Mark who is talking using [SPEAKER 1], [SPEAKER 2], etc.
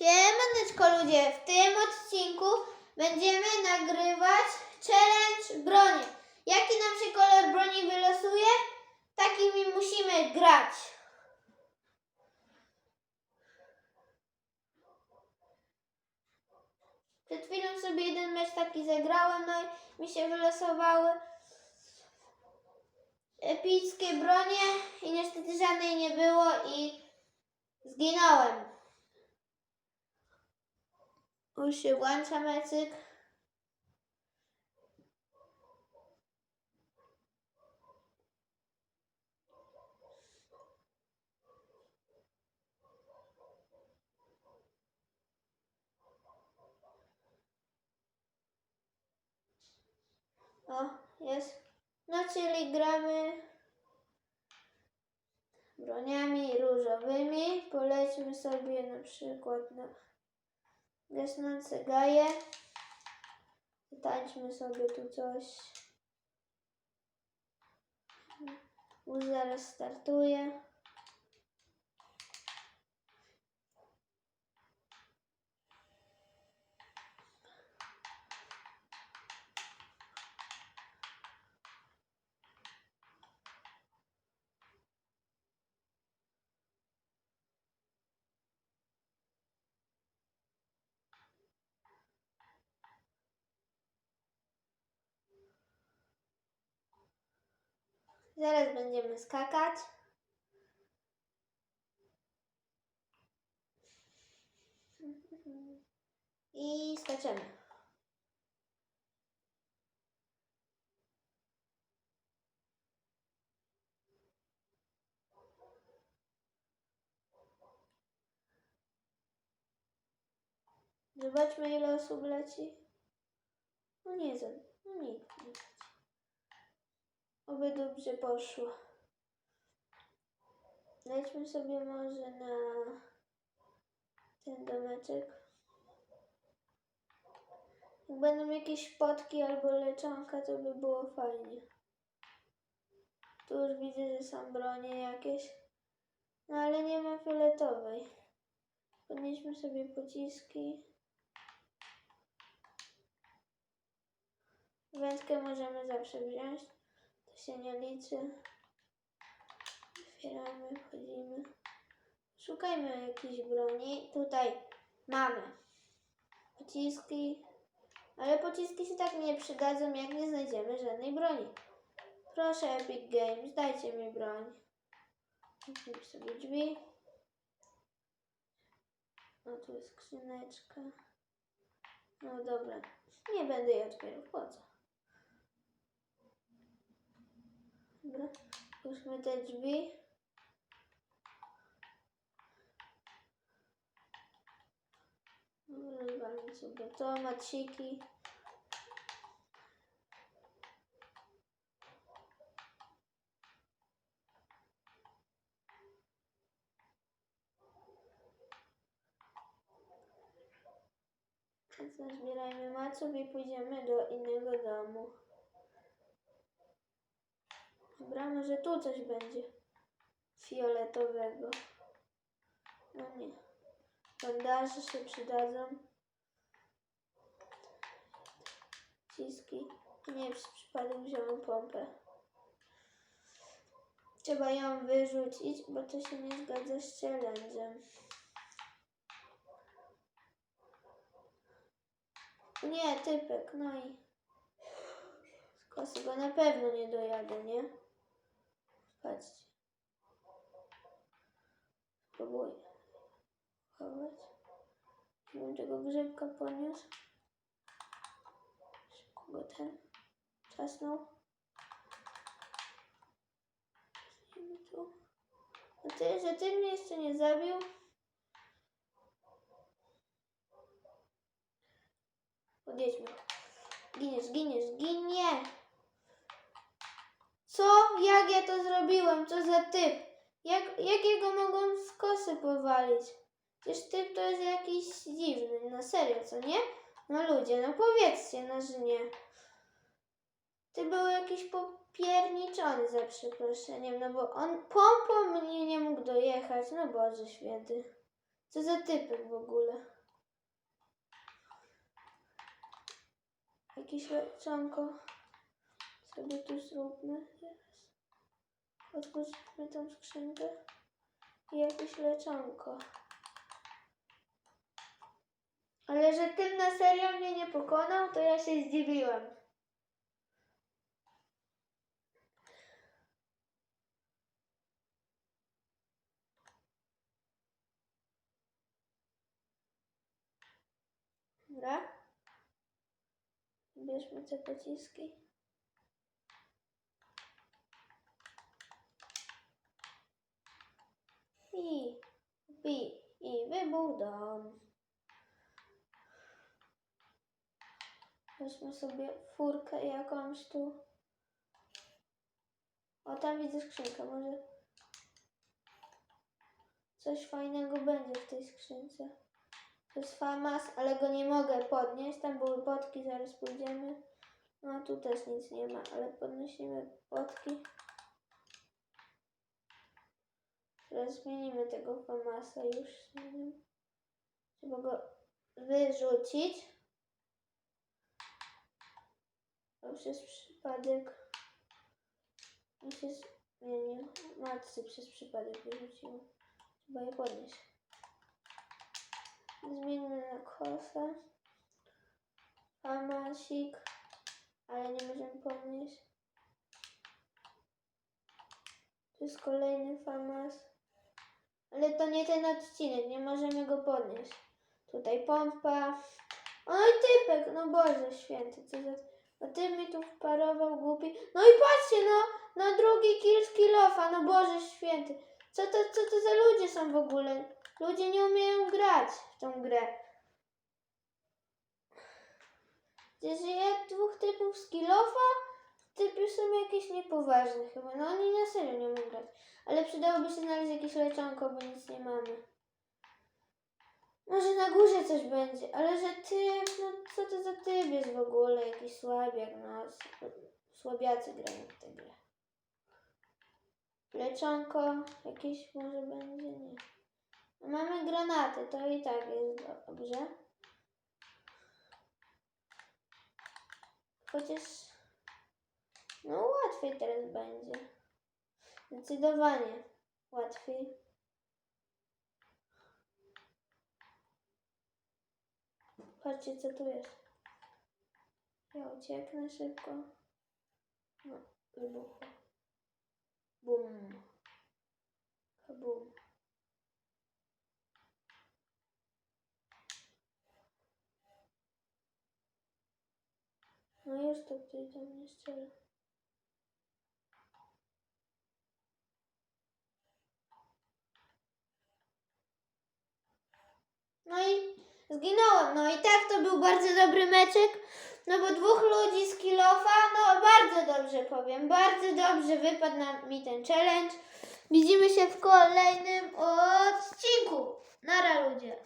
[SPEAKER 1] Siemaneczko ludzie, w tym odcinku będziemy nagrywać challenge broni. Jaki nam się kolor broni wylosuje, takimi musimy grać. Przed chwilą sobie jeden mecz taki zagrałem, no i mi się wylosowały epickie bronie i niestety żadnej nie było i zginąłem. Już się włącza mecyk. O, jest. No, czyli gramy broniami różowymi. Polećmy sobie na przykład na gasnące gaje. Tańczmy sobie tu coś. Już zaraz startuje. Zaraz będziemy skakać. I skaczemy. Zobaczmy ile osób leci. No nie no nie leci. Oby dobrze poszło. Lećmy sobie może na ten domeczek. Jak będą jakieś potki albo leczonka, to by było fajnie. Tu już widzę, że są bronie jakieś. No ale nie ma fioletowej. Podnieśmy sobie pociski. Wędkę możemy zawsze wziąć. Się nie liczy. Otwieramy, wchodzimy. Szukajmy jakiejś broni. Tutaj mamy pociski, ale pociski się tak nie przydadzą, jak nie znajdziemy żadnej broni. Proszę Epic Games, dajcie mi broń. Otwórz sobie drzwi. O, tu jest skrzyneczka. No dobra, nie będę jej otwierał, po co? Dobra, otwórzmy te drzwi. Rozwalmy sobie to, maciki. Więc nazbierajmy maców i pójdziemy do innego domu. Dobra, może tu coś będzie fioletowego. No nie. Bandaże się przydadzą. Ciski. Nie, przypadek wziąłem pompę. Trzeba ją wyrzucić, bo to się nie zgadza z challenge'em. Nie, typek, no i z kosy go na pewno nie dojadę, nie? Patrzcie. Spróbuję chować. Żebym tego grzybka poniósł. Szybko go ten czasnął. Czasnijmy tu. A ty, że ty mnie jeszcze nie zabił? Podjedźmy. Giniesz, giniesz, ginie! Co? Jak ja to zrobiłem? Co za typ? Jak, jak jego mogą z kosy powalić? Przecież typ to jest jakiś dziwny, na serio, co nie? No ludzie, no powiedzcie, no że nie. Ty był jakiś popierniczony za przeproszeniem, no bo on pompą mnie nie mógł dojechać, no Boże święty. Co za typek w ogóle? Jakieś leczonko sobie tu zróbmy teraz. Otwórzmy tą skrzynkę i jakieś leczonko. Ale że tym na serio mnie nie pokonał, to ja się zdziwiłam. Dobra. Bierzmy te pociski. I, i, i wybuch dom. Weźmy sobie furkę jakąś tu. O, tam widzę skrzynkę, może coś fajnego będzie w tej skrzynce. To jest famas, ale go nie mogę podnieść. Tam były potki, zaraz pójdziemy. No tu też nic nie ma, ale podnosimy potki. Zmienimy tego famasa już. zmienimy. Trzeba go wyrzucić. To przez przypadek mi się zmienił. Matcy przez przypadek wyrzuciło. Trzeba je podnieść. Zmieńmy na kosę. Famasik. Ale nie możemy podnieść. Tu jest kolejny famas. Ale to nie ten odcinek, nie możemy go podnieść. Tutaj pompa. O, no i typek, no Boże święty, co za... No ty mi tu wparował głupi. No i patrzcie, no, na drugi kill z no Boże święty. Co to, co to za ludzie są w ogóle? Ludzie nie umieją grać w tą grę. Gdzie żyje dwóch typów z? Typy są jakieś niepoważne chyba. No oni na serio nie umieją grać. Ale przydałoby się znaleźć jakieś leczonko, bo nic nie mamy. Może na górze coś będzie, ale że typ, no co to za typ jest w ogóle? Jakiś słabiak, no. Słabiacy grają w tę grę. Leczonko jakieś może będzie, nie. No mamy granaty, to i tak jest dobrze. Chociaż no łatwiej teraz będzie. Zdecydowanie łatwiej. Patrzcie co tu jest. Ja ucieknę szybko. No, wybuchło. Bum. Kabum. No już to ktoś do mnie strzela. No i zginąłem. No i tak to był bardzo dobry meczek. No bo dwóch ludzi z kilofa, no bardzo dobrze powiem. Bardzo dobrze wypadł nam mi ten challenge. Widzimy się w kolejnym odcinku. Nara ludzie.